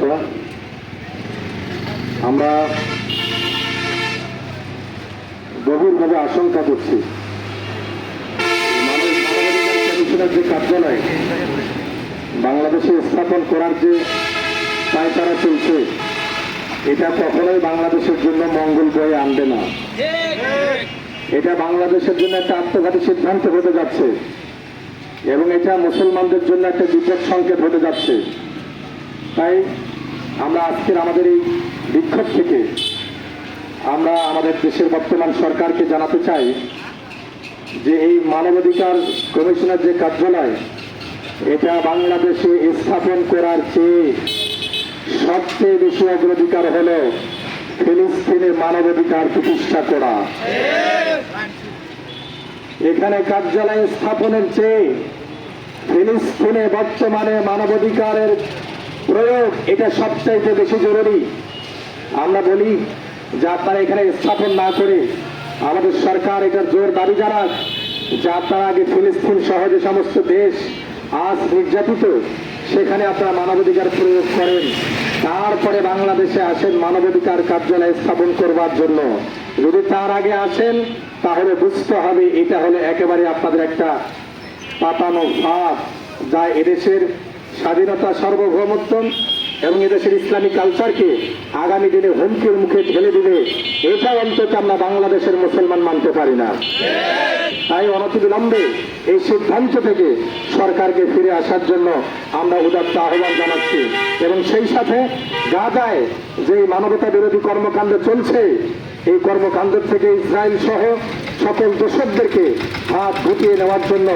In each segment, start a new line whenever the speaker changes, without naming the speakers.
কথা আমরা গভীরভাবে আশঙ্কা করছি। যে কার্যালয়, বাংলাদেশে স্থাপন করার যে পায়তারা চলছে, এটা কখনোই বাংলাদেশের জন্য মঙ্গল বয়ে আনবে না। এটা বাংলাদেশের জন্য একটা আত্মঘাতী সিদ্ধান্ত হতে যাচ্ছে এবং এটা মুসলমানদের জন্য একটা বিপদ সংকেত হতে যাচ্ছে। তাই আমরা আজকের আমাদের এই বিক্ষোভ থেকে আমরা আমাদের দেশের বর্তমান সরকারকে জানাতে চাই যে এই মানবাধিকার কমিশনের যে কার্যালয়, এটা বাংলাদেশে স্থাপন করার চেয়ে সবচেয়ে বেশি অগ্রাধিকার হলো ফিলিস্তিনের মানবাধিকার প্রতিষ্ঠা করা। এখানে কার্যালয় স্থাপনের চেয়ে ফিলিস্তিনে বর্তমানে মানবাধিকারের প্রয়োগ, এটা সবচাইতে বেশি জরুরি। আমরা বলি যে আপনারা এখানে স্থাপন না করে আমাদের সরকার এটার জোর দাবি জানাক যে আপনারা আগে ফিলিস্তিন সহ যে সমস্ত দেশ আজ নির্যাতিত, সেখানে আপনারা মানবাধিকার প্রয়োগ করেন। তারপরে বাংলাদেশে আসেন মানবাধিকার কার্যালয় স্থাপন করবার জন্য। যদি তার আগে আসেন, তাহলে বুঝতে হবে এটা হলো একেবারে আপনাদের একটা পাতানো ভাব যা এদেশের স্বাধীনতা সার্বভৌমত্ব এবং এদেশের ইসলামী কালচারকে আগামী দিনে হুমকির মুখে ঠেলে দিবে এটা অন্তত আমরা বাংলাদেশের মুসলমান মানতে পারি না। তাই অনতিবিলম্বে এই সিদ্ধান্ত থেকে সরকারকে ফিরে আসার জন্য আমরা উদাত্ত আহ্বান জানাচ্ছি এবং সেই সাথে গাজায় যে মানবতা বিরোধী কর্মকাণ্ড চলছে, এই কর্মকাণ্ড থেকে ইসরায়েল সহ সকল দোষকদেরকে হাত গুটিয়ে নেওয়ার জন্য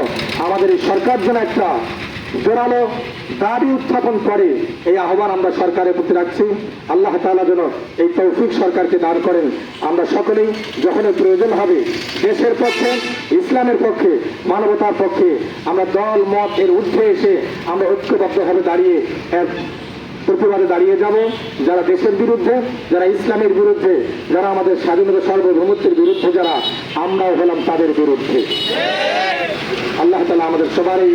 আমাদের এই সরকার যেন একটা জোরালো দাবি উত্থাপন করে, এই আহ্বান আমরা সরকারের প্রতি রাখছি। আল্লাহ তাআলা যেন এই তৌফিক সরকারকে দান করেন। আমরা সকলেই যখন প্রয়োজন হবে, দেশের পক্ষে, ইসলামের পক্ষে, মানবতার পক্ষে, আমরা দল, মত, এর ঊর্ধ্বে এসে আমরা ঐক্যবদ্ধভাবে দাঁড়িয়ে এক প্রতিবাদে দাঁড়িয়ে যাব। যারা দেশের বিরুদ্ধে, যারা ইসলামের বিরুদ্ধে, যারা আমাদের স্বাধীনতা সার্বভৌমত্বের বিরুদ্ধে যারা, আমরাও হলাম তাদের বিরুদ্ধে। আল্লাহ তালা আমাদের সবারই